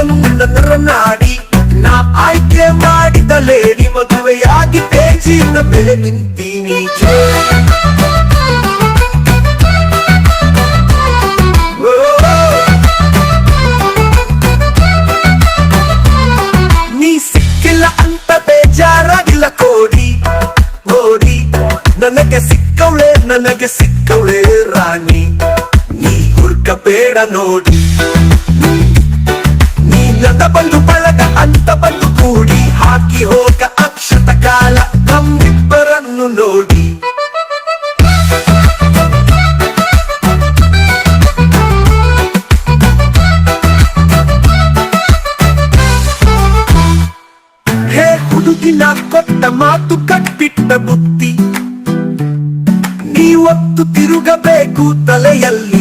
ಎನ್ನುವುದರ ನಾಡಿ. ನಾ ಆಯ್ಕೆ ಮಾಡಿದ ಲೇಡಿ ಮದುವೆಯಾಗಿ ತೇಜಿನ ಬೆಲೆ ನಿಂತೀನಿ ನೀ ಸಿಕ್ಕಿಲ್ಲ ಅಂತ ಬೇಜಾರಾಗಿಲ್ಲ ಕೋಡಿ. ಕೋಡಿ, ನನಗೆ ಸಿಕ್ಕವಳೆ ನನಗೆ ಸಿಕ್ಕವಳೆ ರಾಣಿ. ನೀ ಹುರ್ಕಬೇಡ ನೋಡಿ. ಬಂದು ಬಳಗ, ಅಂತ ಬಂದು ಕೂಡಿ ಹಾಕಿ ಹೋಗ ಅಕ್ಷತ ಕಾಲ, ನಮ್ಮಿಬ್ಬರನ್ನು ನೋಡಿ. ಹೇ ಹುಡುಗಿನ ಕೊಟ್ಟ ಮಾತು ಕಟ್ಬಿಟ್ಟ ಬುದ್ಧಿ ನೀವತ್ತು ತಿರುಗಬೇಕು ತಲೆಯಲ್ಲಿ.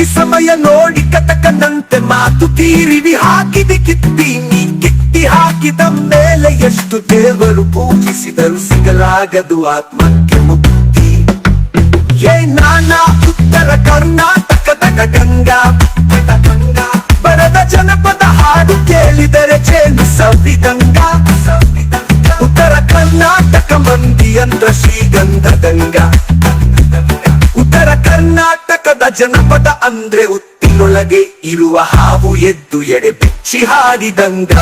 ಹುಡುಗಿ ಸಮಯ ನೋಡಿ ಕತಕನಂತೆ ಮಾತು ತೀರಿವಿ, ಹಾಕಿದೆ ಕಿತ್ತಿ ನೀ ಕಿತ್ತಿ ಹಾಕಿದ ಮೇಲೆ ಎಷ್ಟು ದೇವರು ಪೂಜಿಸಿದರು, ಸಿಗಲಾಗದು ಆತ್ಮಕ್ಕೆ ಮುಕ್ತಿ. ಏ ನಾನಾ ಉತ್ತರ ಕರ್ನಾಟಕದ ಜನಪದ ಅಂದ್ರೆ ಉತ್ತಿನೊಳಗೆ ಇರುವ ಹಾವು ಎದ್ದು ಎಡೆ ಬಿಚ್ಚಿ ಹಾಡಿದಂಗ.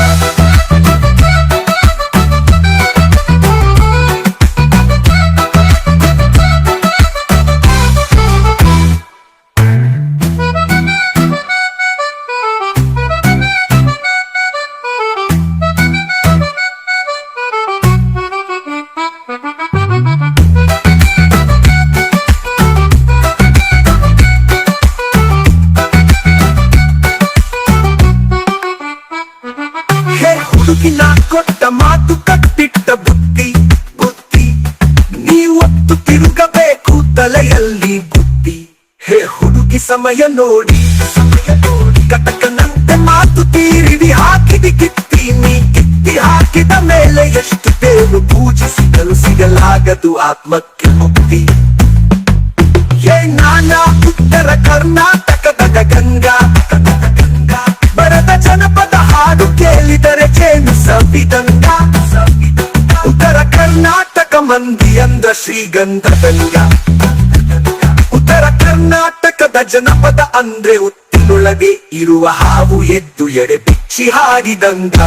ಹೇ ನಾ ಕೊಟ್ಟ ಮಾತು ಕಟ್ಟಿಟ್ಟ ತಿರುಗಬೇಕು ತಲೆಯಲ್ಲಿ ಬುದ್ಧಿ. ಹೇ ಹುಡುಗಿ ಸಮಯ ನೋಡಿ ಕಟಕನಂತೆ ಮಾತು ತೀರಿಡಿ ಹಾಕಿದಿ ಕಿತ್ತಿ. ನೀ ಕಿತ್ತಿ ಹಾಕಿದ ಮೇಲೆ ಎಷ್ಟು ದೇವರು ಪೂಜಿಸಿದರು ಸಿಗಲಾಗದು ಆತ್ಮಕ್ಕೆ ಮುಕ್ತಿ. ಏ ನಾನಾ ಉತ್ತರ ಕರ್ನಾಟಕದ ಗಂಗಾ ಕರ್ನಾಟಕ ಮಂದಿ ಅಂದ ಶ್ರೀಗಂಧ ಗಂಗ ಉತ್ತರ ಕರ್ನಾಟಕದ ಜನಪದ ಅಂದ್ರೆ ಉತ್ತಿನೊಳಗೆ ಇರುವ ಹಾವು ಎದ್ದು ಎಡೆ ಬಿಚ್ಚಿ ಹಾಡಿದಂಗ.